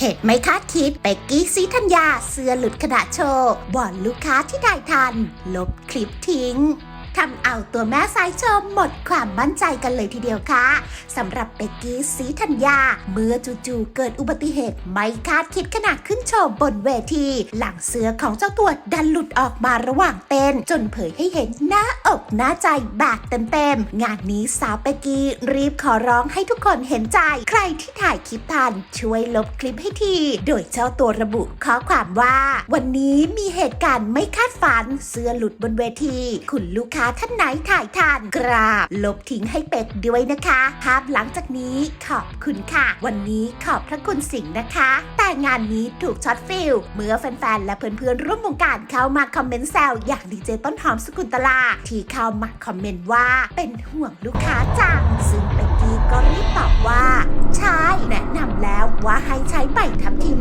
เหตุไม่คาดคิดเป็กกี้ซีธัญญาเสื้อหลุดขณะโชว์บอนลูกค้าที่ได้ทัน ลบคลิปทิ้ง ทำเอาตัวแม่สายชมหมดความมั่นใจกันเลยทีเดียวค่ะสำหรับเป็กกี้ซีธัญญา เมื่อจู่ๆเกิดอุบัติเหตุไม่คาดคิดขณะขึ้นโชว์บนเวที หลังเสื้อของเจ้าตัวดันหลุดออกมาระหว่างเต้น จนเผยให้เห็นหน้าอกหน้าใจแบบเต็มๆ งานนี้สาวเป็กกี้รีบขอร้องให้ทุกคนเห็นใจ ใครที่ถ่ายคลิปทันช่วยลบคลิปให้ที โดยเจ้าตัวระบุข้อความว่า วันนี้มีเหตุการณ์ไม่คาดฝันเสื้อหลุดบนเวที คุณลูกค้าท่านไหนถ่ายทันกราบ ลบทิ้งให้เป็กด้วยนะคะภาพหลังจากนี้ขอบคุณค่ะ วันนี้ขอบพระคุณสิงห์นะคะ แต่งานนี้ถูกช็อตฟิลเมื่อแฟนๆ และเพื่อนๆ ร่วมวงการเข้ามาคอมเมนต์แซวอย่างดีเจต้นหอมสกุลตลา ที่เข้ามาคอมเมนต์ว่าเป็นห่วงลูกค้าจังซึ่งเป็กกี้ก็รีบตอบว่า ใช่แนะนำแล้วว่าให้ใช้ใบทับทิม